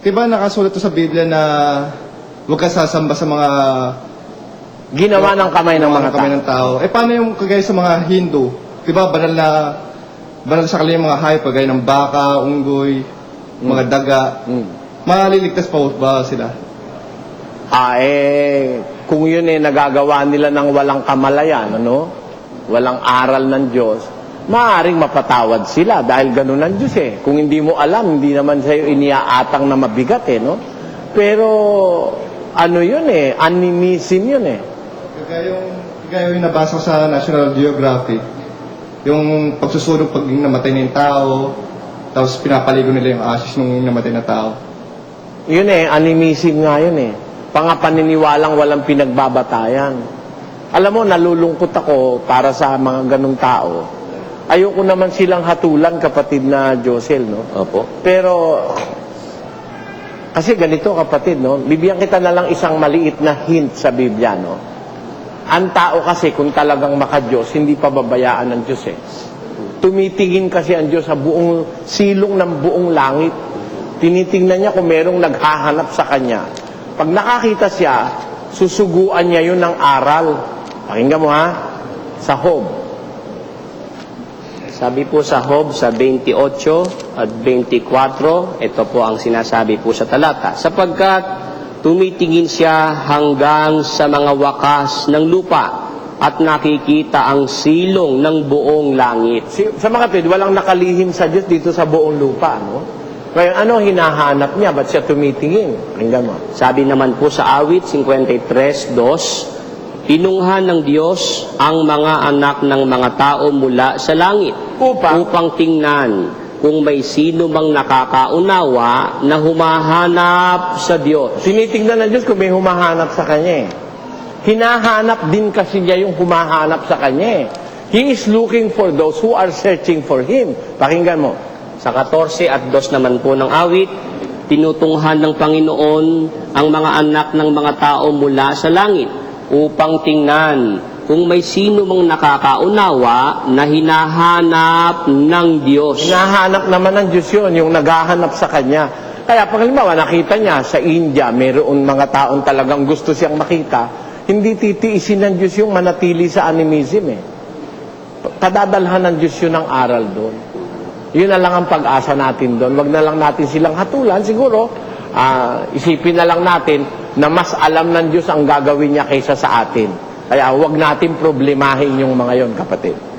Diba nakasulat to sa Biblia na huwag ka sasamba sa mga Ginawa ng kamay ng mga kamay tao. ng tao. Eh paano yung kagaya sa mga Hindu? Diba banal na banal sa kanila yung mga hayop kagaya ng baka, unggoy, mga daga. Mm. Maliligtas pa ba sila? Ah, eh, kung yun eh nagagawa nila ng walang kamalayan, ano? Walang aral ng Diyos, maaaring mapatawad sila dahil ganun ang Diyos eh. Kung hindi mo alam, hindi naman sa'yo iniaatang na mabigat eh, no? Pero, ano yun eh, animism yun eh. Yung, kagaya yung nabasa ko sa National Geographic, yung pagsusunog pag namatay na yung tao, tapos pinapaligo nila yung ashes nung namatay na tao. Yun eh, animism nga yun eh. Pangapaniniwalang walang pinagbabatayan. Alam mo, nalulungkot ako para sa mga ganong tao. Ayoko naman silang hatulan, kapatid na Josel, no? Opo. Pero, kasi ganito kapatid, no? Bibigyan kita na lang isang maliit na hint sa Biblia, no? Ang tao kasi kung talagang makadiyos, hindi pababayaan ng Diyos eh. Tumitingin kasi ang Diyos sa buong silong ng buong langit. Tinitingnan niya kung merong naghahanap sa Kanya. Pag nakakita siya, susuguan niya yun ng aral. Pakinggan mo ha, sa Hob. Sabi po sa Hob sa 28 at 24, ito po ang sinasabi po sa talata. Sapagkat tumitingin siya hanggang sa mga wakas ng lupa at nakikita ang silong ng buong langit. Si, sa mga kapatid, walang nakalihim sa Diyos dito sa buong lupa, no? Ngayon, ano hinahanap niya? Ba't siya tumitingin? Pakinggan mo. Sabi naman po sa awit 53.2, Tinunghan ng Diyos ang mga anak ng mga tao mula sa langit Upang, upang tingnan kung may sino mang nakakaunawa na humahanap sa Diyos. tinitingnan ng Diyos kung may humahanap sa Kanya eh. Hinahanap din kasi niya yung humahanap sa Kanya eh. He is looking for those who are searching for Him. Pakinggan mo. Sa 14 at 2 naman po ng awit, tinutunghan ng Panginoon ang mga anak ng mga tao mula sa langit upang tingnan kung may sino mang nakakaunawa na hinahanap ng Diyos. Hinahanap naman ng Diyos yun, yung naghahanap sa Kanya. Kaya pag nakita niya sa India, mayroon mga taong talagang gusto siyang makita, hindi titiisin ng Diyos yung manatili sa animism eh. Padadalhan ng Diyos yun ng aral doon. Yun na lang ang pag-asa natin doon. Wag na lang natin silang hatulan. Siguro, ah, isipin na lang natin na mas alam ng Diyos ang gagawin niya kaysa sa atin. Kaya wag natin problemahin yung mga yon kapatid.